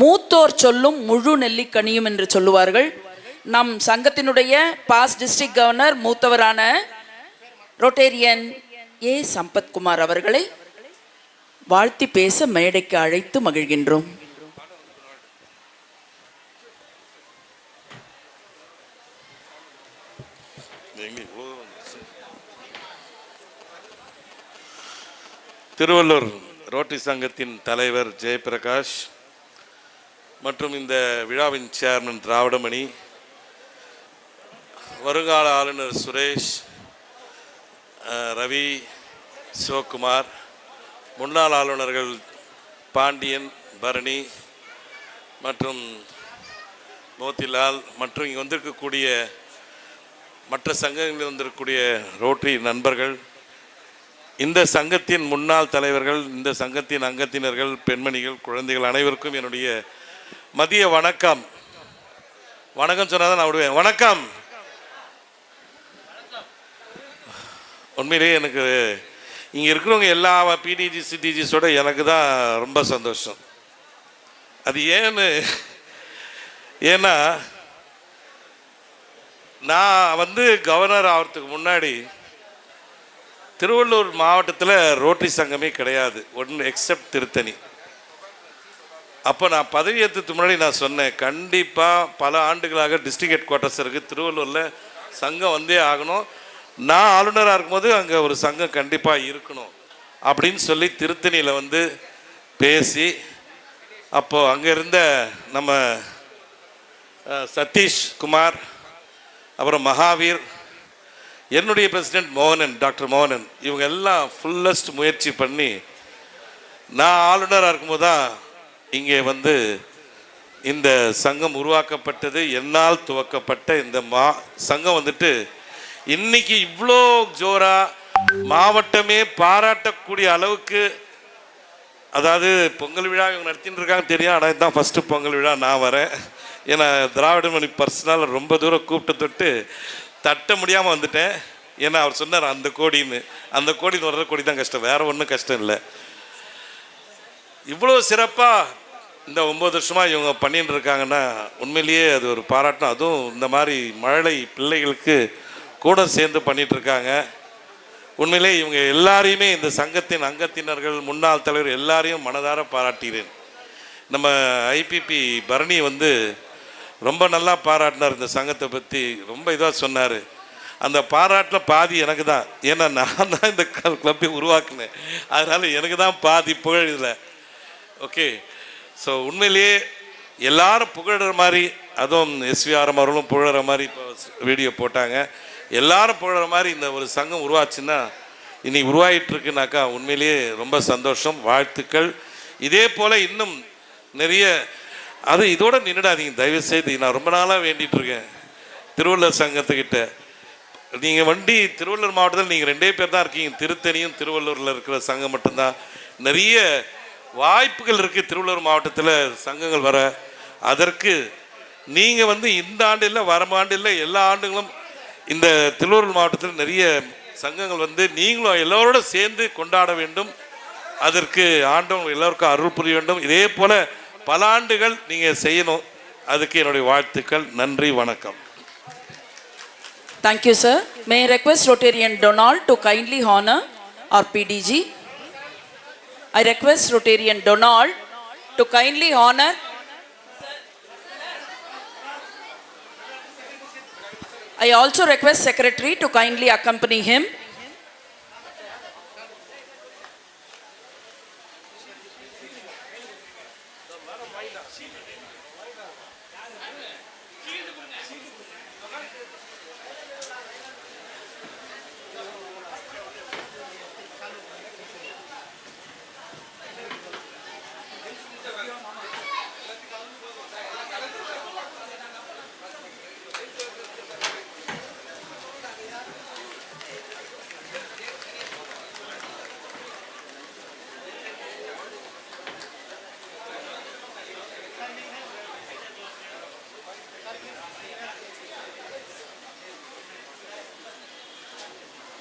மூத்தோர் சொல்லும் முழு நெல்லிக்கனியும் என்று சொல்லுவார்கள். நம் சங்கத்தினுடைய பாஸ் டிஸ்ட்ரிக்ட் கவர்னர் மூத்தவரான ரொட்டேரியன் ஏ சம்பத்குமார் அவர்களை வாழ்த்தி பேச மேடைக்கு அழைத்து மகிழ்கின்றோம். திருவள்ளூர் ரோட்டரி சங்கத்தின் தலைவர் ஜெயபிரகாஷ் மற்றும் இந்த விழாவின் சேர்மன் திராவிடமணி வருங்கால ஆளுநர் சுரேஷ் ரவி சிவகுமார் முன்னாள் ஆளுநர்கள் பாண்டியன் பரணி மற்றும் மோத்திலால் மற்றும் இங்கே வந்திருக்கக்கூடிய மற்ற சங்கங்களில் வந்திருக்கக்கூடிய ரோட்டரி நண்பர்கள் இந்த சங்கத்தின் முன்னாள் தலைவர்கள் இந்த சங்கத்தின் அங்கத்தினர்கள் பெண்மணிகள் குழந்தைகள் அனைவருக்கும் என்னுடைய மதிய வணக்கம். வணக்கம் சொன்னால் நான் விடுவேன். வணக்கம். உண்மையிலேயே எனக்கு இங்கே இருக்கிறவங்க எல்லா பிடிஜி சிடிஜிஸோட எனக்கு தான் ரொம்ப சந்தோஷம். அது ஏன்னு ஏன்னா நான் வந்து கவர்னர் ஆகிறதுக்கு முன்னாடி திருவள்ளூர் மாவட்டத்தில் ரோட்டரி சங்கமே கிடையாது. ஒன்று எக்ஸப்ட் திருத்தணி. அப்போ நான் பதவி முன்னாடி நான் சொன்னேன் கண்டிப்பாக பல ஆண்டுகளாக டிஸ்ட்ரிக்ட் ஹெட் குவார்ட்டர்ஸ் இருக்குது திருவள்ளூரில் சங்கம் வந்தே ஆகணும். நான் ஆளுநராக இருக்கும்போது அங்கே ஒரு சங்கம் கண்டிப்பாக இருக்கணும் அப்படின்னு சொல்லி திருத்தணியில் வந்து பேசி அப்போது அங்கே இருந்த நம்ம சதீஷ் குமார் அப்புறம் மகாவீர் என்னுடைய பிரசிடென்ட் மோகனன் டாக்டர் மோகனன் இவங்க எல்லாம் ஃபுல்லஸ்ட் முயற்சி பண்ணி நான் ஆளுநராக இருக்கும்போது தான் இங்கே வந்து இந்த சங்கம் உருவாக்கப்பட்டது என்னால் துவக்கப்பட்ட இந்த மா சங்கம் வந்துட்டு இன்னைக்கு இவ்வளோ ஜோரா மாவட்டமே பாராட்டக்கூடிய அளவுக்கு அதாவது பொங்கல் விழா இவங்க நடத்தின்னு இருக்காங்க தெரியும் ஆனால் இதுதான் ஃபஸ்ட்டு பொங்கல் விழா நான் வரேன். ஏன்னா திராவிட மணி பர்சனல் ரொம்ப தூரம் கூப்பிட்டு தொட்டு தட்ட முடியாமல் வந்துட்டேன். ஏன்னா அவர் சொன்னார் அந்த கோடின்னு. அந்த கோடி வர்ற கோடி தான் கஷ்டம் வேற ஒன்றும் கஷ்டம் இல்லை. இவ்வளோ சிறப்பாக இந்த ஒம்பது வருஷமாக இவங்க பண்ணின்னு இருக்காங்கன்னா உண்மையிலேயே அது ஒரு பாராட்டம். அதுவும் இந்த மாதிரி மழலை பிள்ளைகளுக்கு கூட சேர்ந்து பண்ணிகிட்ருக்காங்க இருக்காங்க. உண்மையிலே இவங்க எல்லாரையுமே இந்த சங்கத்தின் அங்கத்தினர்கள் முன்னாள் தலைவர் எல்லாரையும் மனதார பாராட்டுகிறேன். நம்ம ஐபிபி பரணி வந்து ரொம்ப நல்லா பாராட்டினார் இந்த சங்கத்தை பற்றி ரொம்ப இதாக சொன்னார். அந்த பாராட்டில் பாதி எனக்கு தான். ஏன்னா நான் தான் இந்த கிளப்பை உருவாக்குனேன். அதனால் எனக்கு தான் பாதி புகழ் இதில். ஓகே ஸோ உண்மையிலேயே எல்லாரும் புகழ்கிற மாதிரி அதுவும் எஸ்விஆர்எம் அவர்களும் புகழ்கிற மாதிரி இப்போ வீடியோ போட்டாங்க. எல்லாரும் புகழ்கிற மாதிரி இந்த ஒரு சங்கம் உருவாச்சுன்னா இன்னைக்கு உருவாயிட்டுருக்குனாக்கா உண்மையிலேயே ரொம்ப சந்தோஷம் வாழ்த்துக்கள். இதே போல் இன்னும் நிறைய அது இதோட நின்றுடாதீங்க தயவு செய்து நான் ரொம்ப நாளாக வேண்டிகிட்டு இருக்கேன் திருவள்ளுவர் சங்கத்துக்கிட்ட. நீங்கள் வண்டி திருவள்ளூர் மாவட்டத்தில் நீங்கள் ரெண்டே பேர் தான் இருக்கீங்க. திருத்தணியும் திருவள்ளூரில் இருக்கிற சங்கம் மட்டும்தான். நிறைய வாய்ப்புகள் இருக்குது திருவள்ளூர் மாவட்டத்தில் சங்கங்கள் வர அதற்கு நீங்கள் வந்து இந்த ஆண்டு இல்லை வரும் ஆண்டு இல்லை எல்லா ஆண்டுகளும் இந்த திருவள்ளூர் மாவட்டத்தில் நிறைய சங்கங்கள் வந்து நீங்களும் எல்லோரோட சேர்ந்து கொண்டாட வேண்டும். அதற்கு ஆண்டவங்க எல்லோருக்கும் அருள் புரிய வேண்டும். இதே போல பல ஆண்டுகள் நீங்கள் செய்யணும். அதுக்கு என்னுடைய வாழ்த்துக்கள். நன்றி வணக்கம். Thank you, sir. May I request Rotarian Donald to kindly honor our PDG. I request Rotarian Donald to kindly honor. I also request Secretary to kindly accompany him.